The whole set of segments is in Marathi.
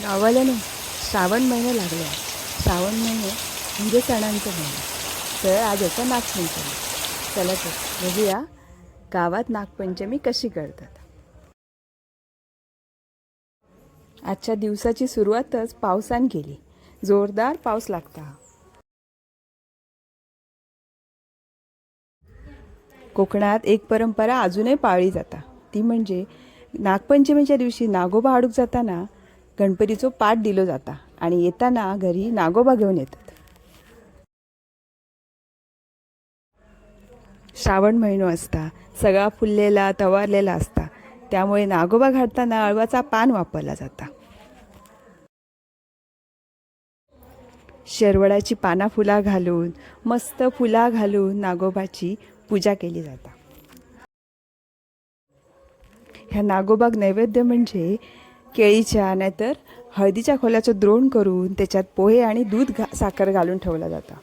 नावाल्याने श्रावण महिना लागला. श्रावण महिने म्हणजे सणांचा महिना. तर आज होता नागपंचमी. चला तर बघूया गावात नागपंचमी कशी करतात. आजच्या दिवसाची सुरुवातच पावसान केली. जोरदार पाऊस लागता. कोकणात एक परंपरा अजूनही पाळली जाता. ती म्हणजे नागपंचमीच्या दिवशी नागोबा हाडूक जाताना गणपतीचो पाठ दिलो जाता आणि येताना घरी नागोबा घेऊन येतात. श्रावण महिनो असता सगळा फुललेला तवारलेला असता. त्यामुळे नागोबा घालताना अळवाचा पान वापरला जाता. शेरवडाची पाना फुला घालून मस्त फुला घालून नागोबाची पूजा केली जाता. ह्या नागोबाग नैवेद्य म्हणजे केळीच्या नाहीतर हळदीच्या खोल्याचं द्रोण करून त्याच्यात पोहे आणि दूध घा साखर घालून ठेवला जाता.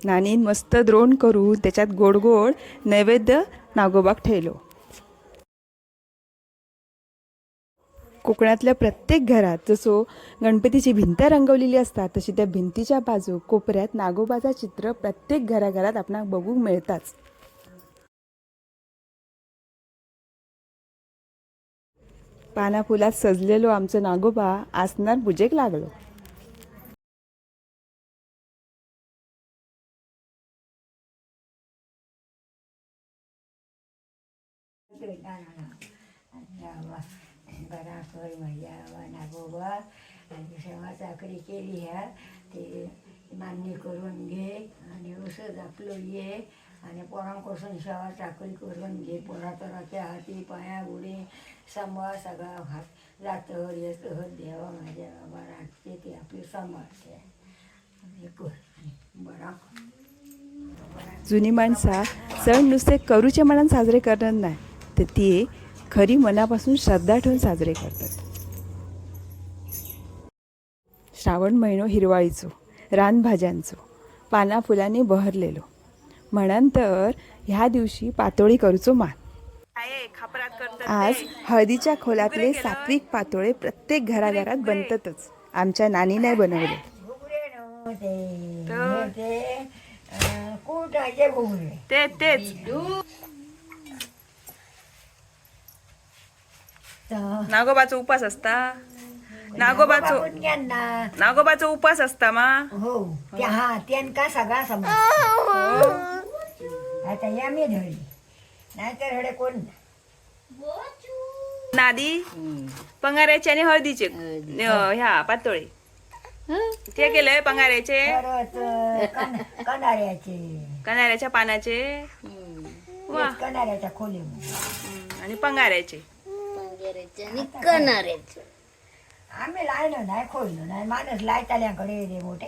नानीन मस्त द्रोण करून त्याच्यात गोड गोड नैवेद्य नागोबाग ठेवलो कोकणातल्या प्रत्येक घरात जसो गणपतीची भिंत रंगवलेली असतात तशी त्या भिंतीच्या बाजू कोपऱ्यात नागोबाचा चित्र प्रत्येक घराघरात आपणाक बघूक मिळताच. पानाफुलात सजलेलो आमचो नागोबा आसनार पुजेक लागलो. बरा कर म्हज्या नागोबा आनी सेवा चाकरी केली ह्या ते मान्य करून घे आणि उसळ आपलो ये आणि पोरांपासून शाळा टाकळी करून घे. पोरा तोराच्या हाती पाया उडी. सांभाळ सगळा हात जातहर येतहर देवा माझ्या बाबा ते ते आपली सांभाळते. हे कर बरा जुनी माणसा सण नुसते करूचे मनान साजरे करणार नाही. तर ती खरी मनापासून श्रद्धा ठेवून साजरे करतात. श्रावण महिनो हिरवाळीचो. रानभाज्यांचो. पाना फुलांनी बहरलेलो. म्हणंतर ह्या दिवशी पातोळी करूचो मान. आज हळदीच्या खोल्यातले सात्विक पातोळे प्रत्येक घराघरात बनतातच. आमच्या नानी नाही बनवले. ते तेच. तर नागोबाचा उपास असता? नागोबाचो नागोबाचा उपास असता मा? हो त्या हा त्यांका सगळा समज आता या मी धरली नाहीतर हडे कोण? नादी पंगाऱ्याचे आणि हळदीचे. ह्या पातोळे. ते केलंय पंगाऱ्याचे. कनाऱ्याचे कनाऱ्याच्या पानाचे. वा. कनाऱ्याच्या खोली आणि पंगाऱ्याचे. आणि कणाऱ्याचे. आम्ही लायलो नाही खोललो नाही. माणूस लायताल्यांकडे रे मोठे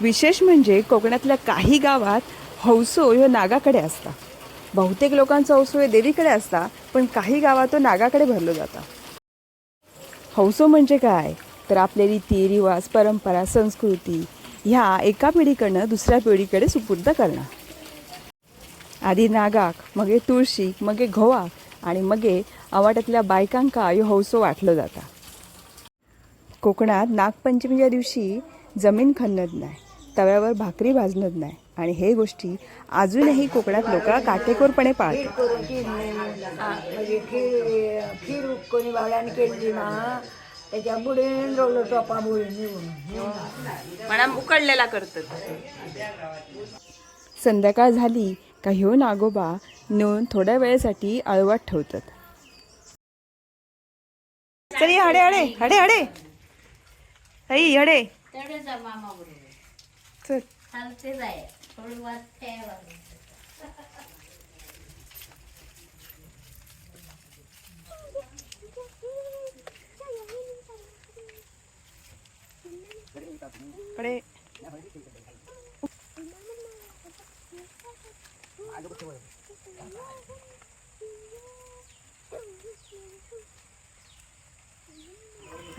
विशेष म्हणजे कोकणातल्या काही गावात हौसो ह्यो नागाकडे असता. बहुतेक लोकांचा हौसो हे देवीकडे असता पण काही गावात तो नागाकडे भरलो जाता. हौसो म्हणजे काय? तर आपले रीती रिवाज परंपरा संस्कृती ह्या एका पिढीकडनं दुसऱ्या पिढीकडे सुपूर्द करणं. आधी नागाक मगे तुळशीक मगे घोवाक आणि मगे आवाट्यातल्या बायकांका ह्यो हौसो वाटलो जाता. कोकणात नागपंचमीच्या दिवशी जमीन खणत नाही तव्यावर भाकरी भाजणत नाही. आणि हे गोष्टी अजूनही कोकणात लोक काटेकोरपणे पाळतात. म्हणजे खीर खीर कोणी बावड्याने केली ना त्याच्या बुडीन रोवलं टोपा बुडीन निघून. म्हणा उकडलेला करतात. संध्याकाळ झाली का ह्यो नागोबा नेऊन थोड्या वेळेसाठी अळवात ठेवतात. चल ये, हडे हडे हडे हडे. आई हडे. तेवढ्याचा मामा बरोबर. चल चालते जाय थोडी वाट ठेवा कडे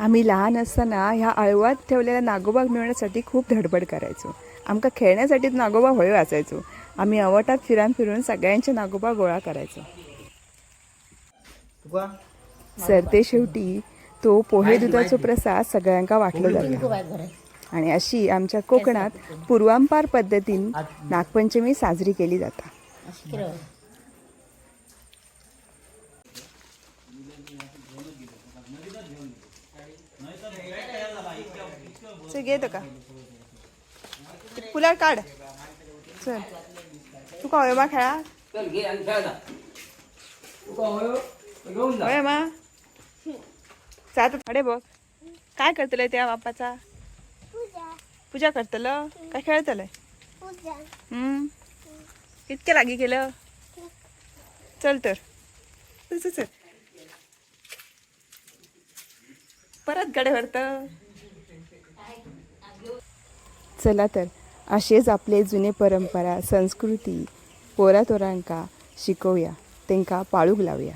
आम्ही लहान असताना ह्या अळवात ठेवलेल्या नागोबा मिळवण्यासाठी खूप धडपड करायचो. आमका खेळण्यासाठीच नागोबा होय वाचायचो आम्ही अवटात फिरान फिरून सगळ्यांचे नागोबा गोळा करायचो. सरते शेवटी तो पोहे दुधाचो प्रसाद सगळ्यांका वाटलो जाता. आणि अशी आमच्या कोकणात पूर्वांपार पद्धतीन नागपंचमी साजरी केली जाता. चल घे का? फुलार काढ. चल. तुका होय मा खेळा? चल घे आणि खेळ जा. तुका होय घेऊन जा. होय मा. जात थोडे बघ. काय करतले त्या बापाचा? पूजा. करतलं? काय खेळतलंय? हम्म. कितके लागी केलं? चल तर. चल चल चल परत गडवरत. चला तर असेच आपले जुने परंपरा संस्कृती पोरा तोरांका शिकवूया. तेंका पाळूक लावूया.